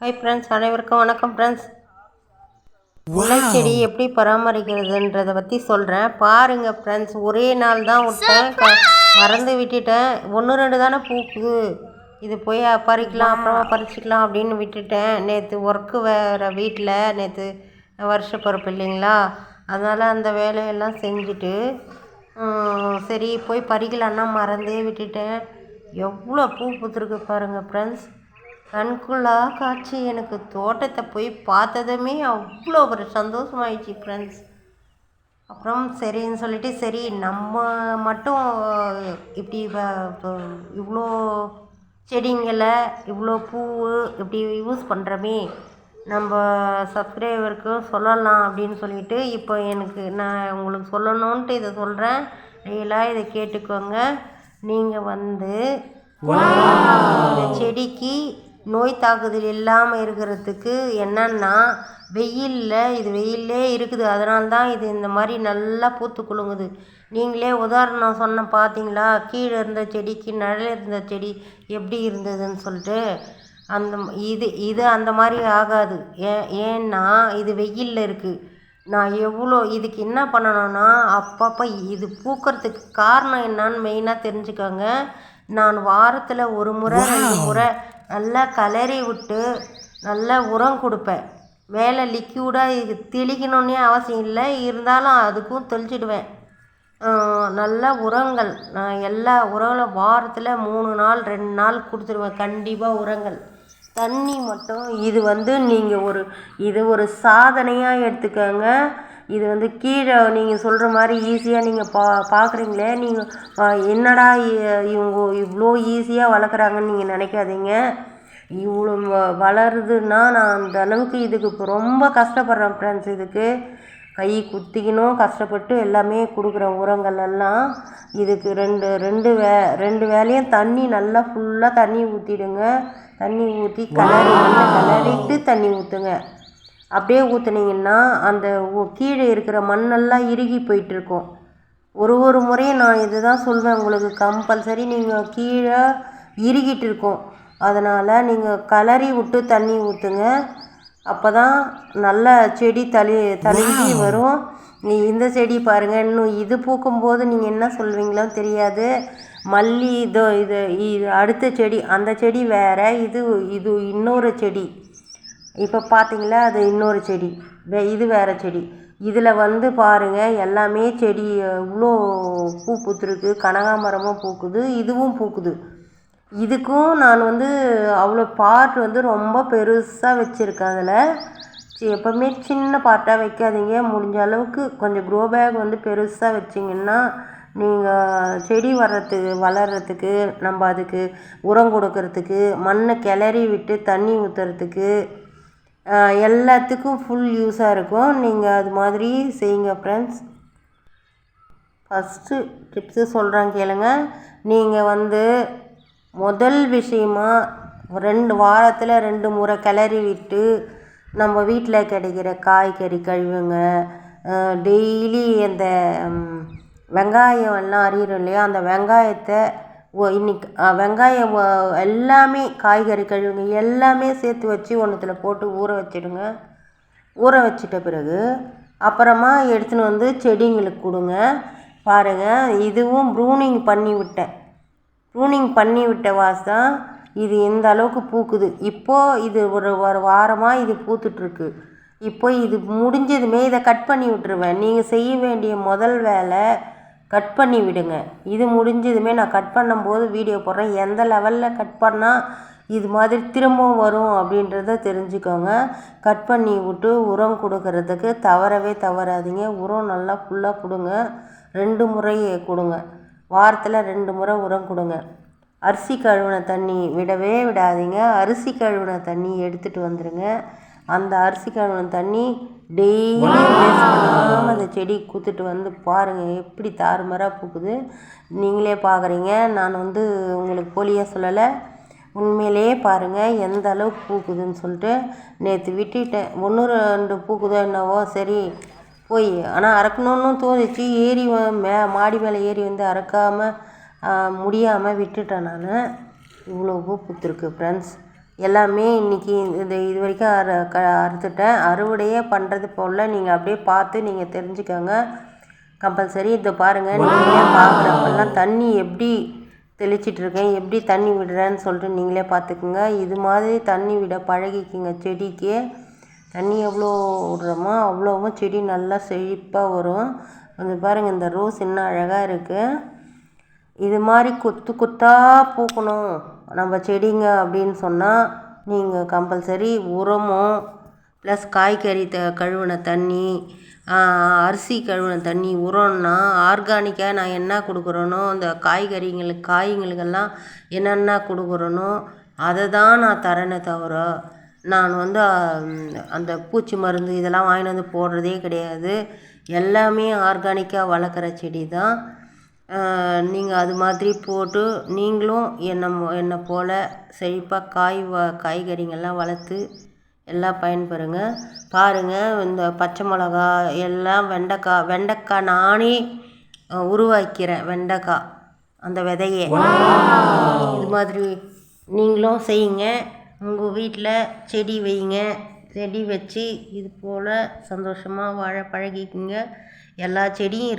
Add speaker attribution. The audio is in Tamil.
Speaker 1: ஹாய் ஃப்ரெண்ட்ஸ் அனைவருக்கும் வணக்கம் ஃப்ரெண்ட்ஸ் முல்லைச்செடி எப்படி பராமரிக்கிறதுன்றதை பற்றி சொல்கிறேன் பாருங்கள் ஃப்ரெண்ட்ஸ் ஒரே நாள் தான் விட்டேன். மறந்து விட்டுட்டேன். ஒன்று ரெண்டு தானே பூக்குது. இது போய் பறிக்கலாம் அப்புறமா பறிச்சுக்கலாம் அப்படின்னு விட்டுட்டேன். நேற்று ஒர்க்கு வேறு வீட்டில் நேற்று வருஷ பிறப்பு இல்லைங்களா? அதனால் அந்த வேலையெல்லாம் செஞ்சுட்டு சரி போய் பறிக்கலான்னா மறந்தே விட்டுட்டேன். எவ்வளோ பூ பூத்துருக்கு பாருங்கள் ஃப்ரெண்ட்ஸ் கண்குள்ளா காட்சி எனக்கு தோட்டத்தை போய் பார்த்ததுமே அவ்வளோ ஒரு சந்தோஷமாயிடுச்சு ஃப்ரெண்ட்ஸ் அப்புறம் சரின்னு சொல்லிட்டு சரி நம்ம மட்டும் இப்படி இவ்வளோ செடிங்களை இவ்வளோ பூ இப்படி யூஸ் பண்ணுறோமே நம்ம சப்ஸ்கிரைபருக்கு சொல்லலாம் அப்படின்னு சொல்லிட்டு இப்போ எனக்கு நான் உங்களுக்கு சொல்லணுன்ட்டு இதை சொல்கிறேன் நீங்களாக இதை கேட்டுக்கோங்க. நீங்கள் வந்து இந்த செடிக்கு நோய் தாக்குதல் இல்லாமல் இருக்கிறதுக்கு என்னன்னா வெயிலில் இது வெயிலே இருக்குது. அதனால தான் இது இந்த மாதிரி நல்லா பூத்து குலுங்குது. நீங்களே உதாரணம் சொன்ன பார்த்தீங்களா கீழே இருந்த செடிக்கு நிழல் இருந்த செடி எப்படி இருந்ததுன்னு சொல்லிட்டு அந்த இது இது அந்த மாதிரி ஆகாது. ஏன் ஏன்னா இது வெயிலில் இருக்குது நான் எவ்வளோ இதுக்கு என்ன பண்ணணும்னா அப்பப்போ இது பூக்கிறதுக்கு காரணம் என்னன்னு மெயினாக தெரிஞ்சுக்கோங்க. நான் வாரத்தில் ஒரு முறை ரெண்டு முறை நல்லா கலரி விட்டு நல்லா உரம் கொடுப்பேன். மேலே லிக்யூடாக தெளிக்கணுன்னே அவசியம் இல்லை. இருந்தாலும் அதுக்கும் தெளிச்சிடுவேன். நல்லா நல்ல உரங்கள். நான் எல்லா உரங்களும் வாரத்தில் மூணு நாள் ரெண்டு நாள் கொடுத்துருவேன். கண்டிப்பாக உரங்கள். தண்ணி மட்டும். இது வந்து நீங்கள் ஒரு இது ஒரு சாதனையாக எடுத்துக்கோங்க. இது வந்து கீழே நீங்கள் சொல்கிற மாதிரி ஈஸியாக நீங்கள் பா பார்க்குறீங்களே நீங்கள் என்னடா இவங்க இவ்வளோ ஈஸியாக வளர்க்குறாங்கன்னு நீங்கள் நினைக்காதீங்க. இவ்வளோ வ- வளருதுன்னா நான் அந்த அளவுக்கு இதுக்கு இப்போ ரொம்ப கஷ்டப்படுறேன் ஃப்ரெண்ட்ஸ் இதுக்கு. கை குத்திக்கணும் கஷ்டப்பட்டு எல்லாமே கொடுக்குறேன் உரங்கள் எல்லாம். இதுக்கு ரெண்டு ரெண்டு வே ரெண்டு வேலையும் தண்ணி நல்லா ஃபுல்லாக தண்ணி ஊற்றிடுங்க தண்ணி ஊற்றி கலரி கலரிட்டு தண்ணி ஊற்றுங்க அப்படியே ஊற்றுனீங்கன்னா அந்த கீழே இருக்கிற மண்ணெல்லாம் இறுகி போயிட்டுருக்கும். ஒரு ஒரு முறையும் நான் இதுதான் சொல்வேன் உங்களுக்கு. கம்பல்சரி நீங்கள் கீழே இறுகிட்டு இருக்கும் அதனால் நீங்கள் கலரி விட்டு தண்ணி ஊற்றுங்க அப்போ தான் நல்ல செடி தளி தழுவி வரும். நீ இந்த செடி பாருங்கள் இன்னும் இது பூக்கும்போது நீங்கள் என்ன சொல்வீங்களோ தெரியாது. மல்லி இதோ இது இது அடுத்த செடி அந்த செடி வேற இது இது இன்னொரு செடி. இப்போ பார்த்தீங்களா அது இன்னொரு செடி. வே இது வேறு செடி. இதில் வந்து பாருங்கள் எல்லாமே செடி இவ்வளோ பூ பூத்துருக்கு. கனகாமரமும் பூக்குது இதுவும் பூக்குது. இதுக்கும் நான் வந்து அவ்வளோ பாட் வந்து ரொம்ப பெருசாக வச்சுருக்கேன் அதில். எப்போவுமே சின்ன பாட்டாக வைக்காதீங்க. முடிஞ்ச அளவுக்கு கொஞ்சம் க்ரோ பேக் வந்து பெருசாக வச்சிங்கன்னா நீங்கள் செடி வர்றதுக்கு வளர்கிறதுக்கு நம்ம அதுக்கு உரம் கொடுக்கறதுக்கு மண்ணை கிளறி விட்டு தண்ணி ஊற்றுறதுக்கு எல்லாத்துக்கும் ஃபுல் யூஸாக இருக்கும். நீங்கள் அது மாதிரி செய்யுங்க ஃப்ரெண்ட்ஸ் ஃபஸ்ட்டு டிப்ஸு சொல்கிறேன் கேளுங்க. நீங்கள் வந்து முதல் விஷயமாக ரெண்டு வாரத்தில் ரெண்டு முறை கிளறி விட்டு நம்ம வீட்டில் கிடைக்கிற காய்கறி கழுவுங்க. டெய்லி அந்த வெங்காயம் எல்லாம் அறியிறோம் இல்லையா? அந்த வெங்காயத்தை இன்னைக்கு வெங்காயம் எல்லாமே காய்கறி கழுவுங்க எல்லாமே சேர்த்து வச்சு ஒன்றுத்தில் போட்டு ஊற வச்சிடுங்க. ஊற வச்சிட்ட பிறகு அப்புறமா எடுத்துன்னு வந்து செடிங்களுக்கு கொடுங்க. பாருங்கள் இதுவும் ப்ரூனிங் பண்ணி விட்டேன் ப்ரூனிங் பண்ணி விட்ட வாசம் இது இந்த அளவுக்கு பூக்குது. இப்போது இது ஒரு ஒரு வாரமாக இது பூத்துட்ருக்கு. இப்போ இது முடிஞ்சதுமே இதை கட் பண்ணி விட்டுருவேன். நீங்கள் செய்ய வேண்டிய முதல் வேலை கட் பண்ணி விடுங்க. இது முடிஞ்சதுமே நான் கட் பண்ணும்போது வீடியோ போடுறேன். எந்த லெவலில் கட் பண்ணால் இது மாதிரி திரும்பவும் வரும் அப்படின்றத தெரிஞ்சுக்கோங்க. கட் பண்ணி விட்டு உரம் கொடுக்கறதுக்கு தவறவே தவறாதீங்க. உரம் நல்லா ஃபுல்லாக கொடுங்க. ரெண்டு முறை கொடுங்க. வாரத்தில் ரெண்டு முறை உரம் கொடுங்க. அரிசி கழுவின தண்ணி விடவே விடாதீங்க. அரிசி கழுவின தண்ணி எடுத்துகிட்டு வந்துடுங்க அந்த அரிசி கழுவின தண்ணி டெய்லி அந்த செடி கூத்துட்டு வந்து பாருங்கள் எப்படி தாறுமாறாக பூக்குது. நீங்களே பார்க்குறீங்க நான் வந்து உங்களுக்கு போலியாக சொல்லலை. உண்மையிலேயே பாருங்கள் எந்த அளவுக்கு பூக்குதுன்னு சொல்லிட்டு நேற்று விட்டுட்டேன். ஒன்று ரெண்டு பூக்குதோ என்னவோ சரி போய் ஆனால் அறக்கணும்னு தோணுச்சு. ஏறி மே மாடி மேலே ஏறி வந்து அறக்காமல் முடியாமல் விட்டுட்டேன் நான். இவ்வளோ பூ பூத்துருக்கு ஃப்ரெண்ட்ஸ் எல்லாமே இன்றைக்கி இந்த இது வரைக்கும் அறு க அறுத்துட்டேன். அறுவடையே பண்ணுறது போல் நீங்கள் அப்படியே பார்த்து நீங்கள் தெரிஞ்சுக்கோங்க. கம்பல்சரி இதை பாருங்கள் நீங்களே பார்க்குறப்பெல்லாம் தண்ணி எப்படி தெளிச்சிட்டு இருக்கேன் எப்படி தண்ணி விடுறேன்னு சொல்லிட்டு நீங்களே பார்த்துக்குங்க. இது மாதிரி தண்ணி விட பழகிக்குங்க செடிக்கு. தண்ணி எவ்வளோ விடுறோமோ அவ்வளோவும் செடி நல்லா செழிப்பாக வரும். கொஞ்சம் பாருங்கள் இந்த ரோஸ் இன்னும் அழகாக இருக்குது இது மாதிரி கொத்து கொத்தாக பூக்கணும். நம்ம செடிங்க அப்படின்னு சொன்னால் நீங்கள் கம்பல்சரி உரமும் ப்ளஸ் காய்கறி த கழுவின தண்ணி அரிசி கழுவின தண்ணி உரம்னா ஆர்கானிக்காக நான் என்ன கொடுக்குறேனோ அந்த காய்கறிங்களுக்கு காய்களுக்கெல்லாம் என்னென்ன கொடுக்குறேனோ அதை தான் நான் தரேனே தவிர நான் வந்து அந்த பூச்சி மருந்து இதெல்லாம் வாங்கிட்டு வந்து போடுறதே கிடையாது. எல்லாமே ஆர்கானிக்காக வளர்க்குற செடி தான் நீங்கள் அது மாதிரி போட்டு நீங்களும் என்னை என்னை போல் செழிப்பாக காய் வ காய்கறிங்கள்லாம் வளர்த்து எல்லாம் பயன்பெறுங்க பாருங்கள் இந்த பச்சை மிளகா எல்லாம் வெண்டைக்காய் வெண்டைக்காய் நானே உருவாக்கிறேன் வெண்டைக்காய் அந்த விதையை. இது மாதிரி நீங்களும் செய்யுங்க. உங்கள் வீட்டில் செடி வைங்க. செடி வச்சு இது போல் சந்தோஷமாக வாழ பழகிக்குங்க. எல்லா செடியும்